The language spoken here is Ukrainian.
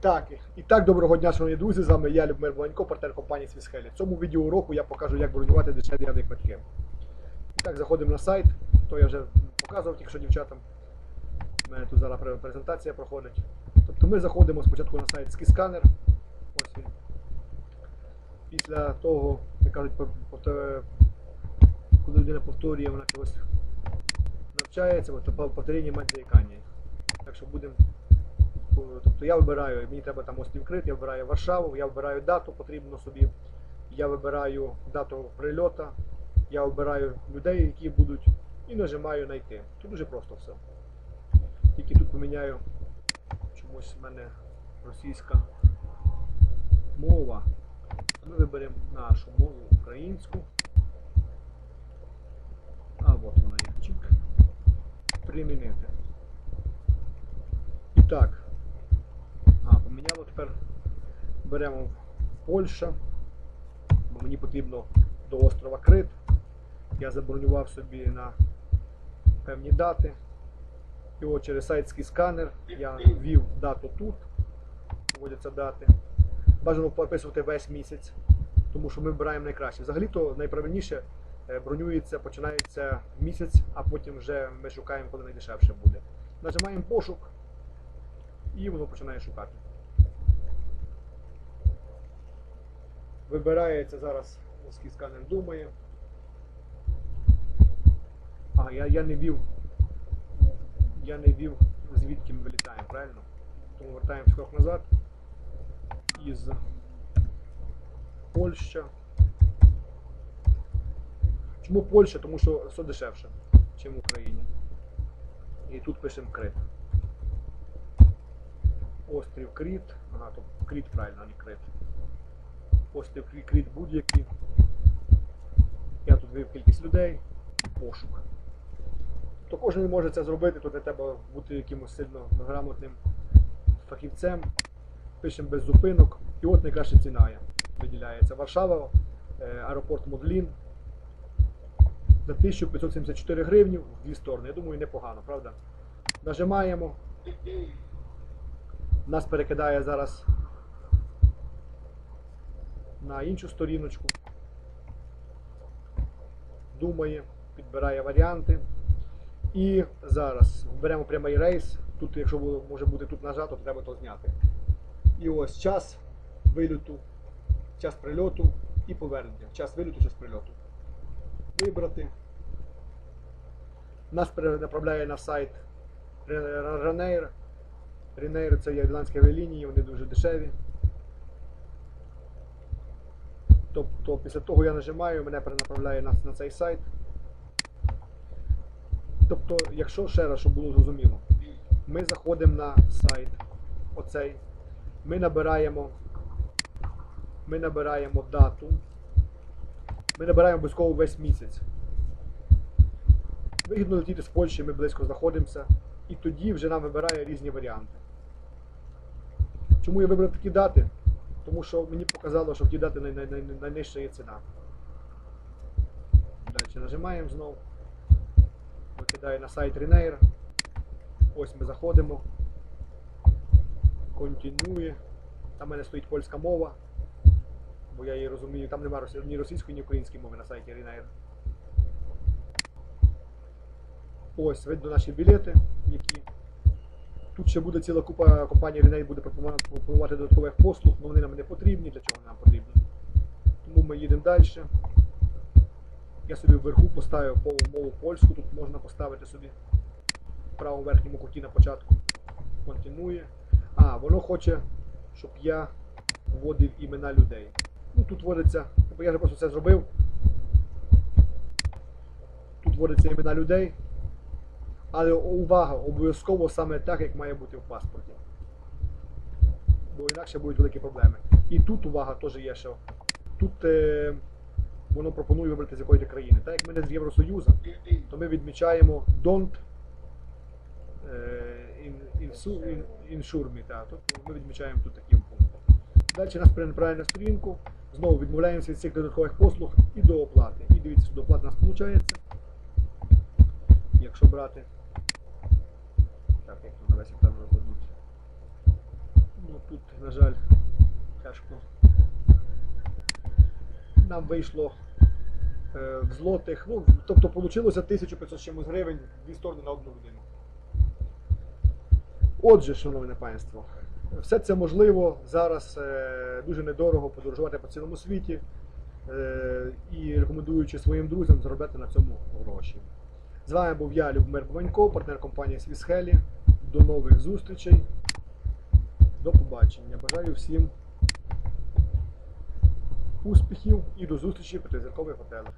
Так, і так, доброго дня, шановні друзі. З вами я, Любмир Бланько, партнер компанії Свісхелі. В цьому відеоуроку я покажу, як бронювати дешеві явні квитки. І так, заходимо на сайт, то я вже показував тільки що дівчатам. У мене тут зараз презентація проходить. Тобто ми заходимо спочатку на сайт Skiscanner. Ось він. Після того, як кажуть, те- коли людина повторює, вона чогось навчається, то по- повторення мать заїкання. Так що будемо Тобто я вибираю, мені треба там острів Крит, я вибираю Варшаву, я вибираю дату потрібну собі, я вибираю дату прильоту, я вибираю людей, які будуть, і нажимаю знайти. Тут дуже просто все. Тільки тут поміняю чомусь в мене російська мова. Ми виберемо нашу мову українську. А от вона є. Чик. Примінити. І так. А, поміняло тепер. Беремо Польща. Бо мені потрібно до острова Крит. Я забронював собі на певні дати. І от через сайтський сканер я ввів дату тут. Вводяться дати. Бажано прописувати весь місяць, тому що ми вибираємо найкраще. Взагалі-то найправильніше е, бронюється, починається місяць, а потім вже ми шукаємо, коли найдешевше буде. Нажимаємо пошук і воно починає шукати. Вибирається зараз, наскільки сканер думає. А, я, я не вів. Я не вів, звідки ми вилітаємо, правильно? Тому вертаємось крок назад. Із Польща. Чому Польща? Тому що все дешевше, ніж в Україні. І тут пишемо Крит. Острів Кріт. Ага, то Кріт правильно, а не Крит. Кріт, Кріт будь-який. Я тут вивів кількість людей пошук. Тобто кожен може це зробити, тут не треба бути якимось сильно грамотним фахівцем. Пишемо без зупинок. І от найкраща ціна. Виділяється Варшава, е, аеропорт Модлін. За 1574 гривні в дві сторони. Я думаю, непогано, правда? Нажимаємо. Нас перекидає зараз на іншу сторіночку. Думає, підбирає варіанти. І зараз беремо прямий рейс. Тут, якщо може бути тут нажато, то треба то зняти. І ось час вильоту, час прильоту і повернення. Час вильоту, час прильоту. Вибрати. Нас перенаправляє на сайт Ryanair. Ryanair це є ірландські авіалінії, вони дуже дешеві. Тобто після того я нажимаю, мене перенаправляє на, на цей сайт. Тобто, якщо ще раз, щоб було зрозуміло, ми заходимо на сайт оцей, ми набираємо, ми набираємо дату, ми набираємо обов'язково весь місяць. Вигідно летіти з Польщі, ми близько знаходимося, і тоді вже нам вибирає різні варіанти. Чому я вибрав такі дати? Тому що мені показало, що в ті най- най- най- найнижча є ціна. Далі нажимаємо знову. Викидає на сайт Ryanair. Ось ми заходимо. Континує. Там мене стоїть польська мова. Бо я її розумію, там немає ні російської, ні української мови на сайті Ryanair. Ось, видно наші білети, які. Тут ще буде ціла купа компаній Ryanair буде пропонувати додаткових послуг, але вони нам не потрібні, для чого нам потрібні. Тому ми їдемо далі. Я собі вверху поставив мову, мову польську, тут можна поставити собі в правому верхньому куті на початку. Континує. А, воно хоче, щоб я вводив імена людей. Ну тут вводиться, бо я вже просто це зробив. Тут вводяться імена людей. Але увага, обов'язково саме так, як має бути в паспорті. Бо інакше будуть великі проблеми. І тут увага теж є, що тут е, воно пропонує вибрати з якої ти країни. Так як ми не з Євросоюзу, то ми відмічаємо don't е, in, insu- in, insure me, так. Тобто ми відмічаємо тут такі пункти. Далі нас перенаправляє на сторінку, знову відмовляємося від цих додаткових послуг і до оплати. І дивіться, що до оплати у нас виходить. Якщо брати. Так, як тут на весь екран. Ну тут, на жаль, тяжко. Нам вийшло е, в злотих, ну, тобто вийшло 1500 чимось гривень, дві сторони на одну людину. Отже, шановне панство, все це можливо зараз е, дуже недорого подорожувати по цілому світі е, і рекомендуючи своїм друзям заробляти на цьому гроші. З вами був я, Любомир Бованько, партнер компанії Свісхелі. До нових зустрічей. До побачення. Бажаю всім успіхів і до зустрічі в призеркових готелях.